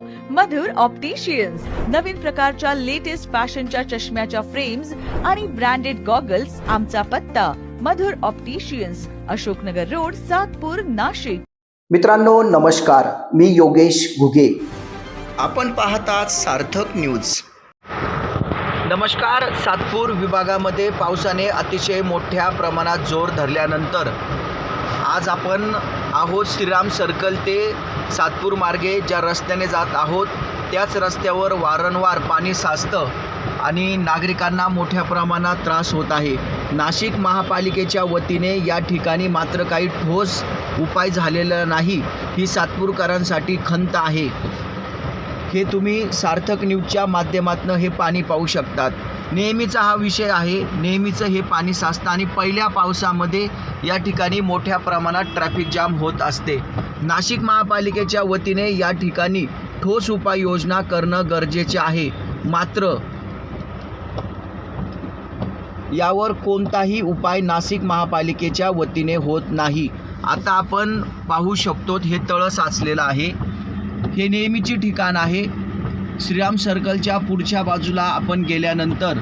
मधुर opticians नवीन प्रकारच्या latest फॅशनच्या चष्म्याच्या फ्रेम्स आणि ब्रँडेड गॉगल्स आमचा पत्ता. Madhur opticians Ashoknagar road Satpur Nashik. मित्रांनो नमस्कार. मी योगेश घुगे. आपण पाहतात सार्थक न्यूज नमस्कार. सातपूर विभागामध्ये पावसाने अतिशय मोठ्या प्रमाणात जोर धरल्यानंतर आज आपण आहोत श्रीराम सर्कल ते सातपूर मार्गे ज्या रस्त्याने जात आहोत त्याच रस्त्यावर वारंवार पाणी साचतं आणि नागरिकांना मोठ्या प्रमाणात त्रास होत आहे. नाशिक महापालिकेच्या वतीने या ठिकाणी मात्र काही ठोस उपाय झालेला नाही ही सातपूरकरांसाठी खंत आहे. हे तुम्ही सार्थक न्यूजच्या माध्यमातून हे पाणी पाहू शकतात. नेहमीचा हा विषय आहे. नेहमीचं हे पाणी साचतं आणि पहिल्या पावसामध्ये या ठिकाणी मोठ्या प्रमाणात ट्रॅफिक जाम होत असते. नाशिक महापालिकेच्या वतीने या ठिकाणी ठोस उपाययोजना करणं गरजेचे आहे. मात्र यावर कोणताही उपाय नाशिक महापालिकेच्या वतीने होत नाही. आता आपण पाहू शकतो हे तळं साचलेलं आहे. हे नेहमीची ठिकाण आहे. श्रीराम सर्कलच्या पुढच्या बाजूला आपण गेल्यानंतर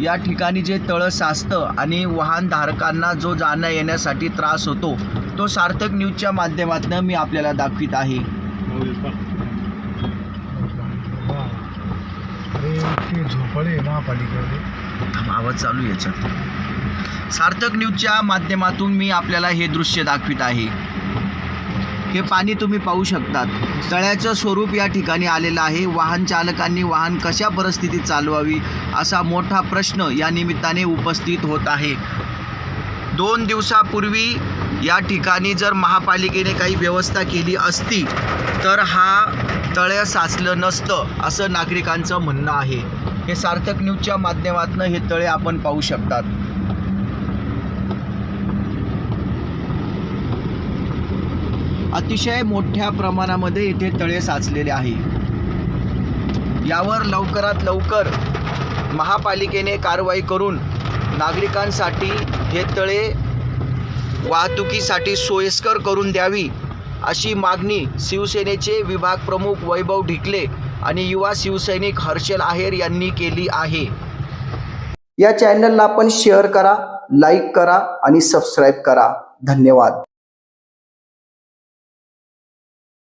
या ठिकाणी जे तळं साचतं आणि वाहनधारकांना जो जाण्या येण्यासाठी त्रास होतो तो सार्थक न्यूजच्या माध्यमातून मी आपल्याला दाखवित आहे. झोपळे आवाज चालू याच्यात. सार्थक न्यूजच्या माध्यमातून मी आपल्याला हे दृश्य दाखवित आहे. हे पाणी तुम्ही पाहू शकतात. तळ्याचं स्वरूप या ठिकाणी आलेलं आहे. वाहन चालकांनी वाहन कशा परिस्थितीत चालवावी असा मोठा प्रश्न या निमित्ताने उपस्थित होत आहे. दोन दिवसापूर्वी या ठिकाणी जर महापालिकेने काही व्यवस्था केली असती तर हा तळं साचलं नसतं असं नागरिकांचं म्हणणं आहे. हे सार्थक न्यूजच्या माध्यमातून हे तळे आपण पाहू शकतात. अतिशय मोठ्या प्रमाणामध्ये इथे तळे साचलेले आहे. यावर लवकरात लवकर महापालिकेने कारवाई करून नागरिकांसाठी हे तळे वाहतुकीसाठी सोयीस्कर करून द्यावी अशी मागणी शिवसेनेचे विभाग प्रमुख वैभव ढिकले आणि युवा शिवसैनिक हर्षल आहेर यांनी केली आहे. या चॅनलला आपण शेअर करा लाईक करा आणि सबस्क्राईब करा. धन्यवाद.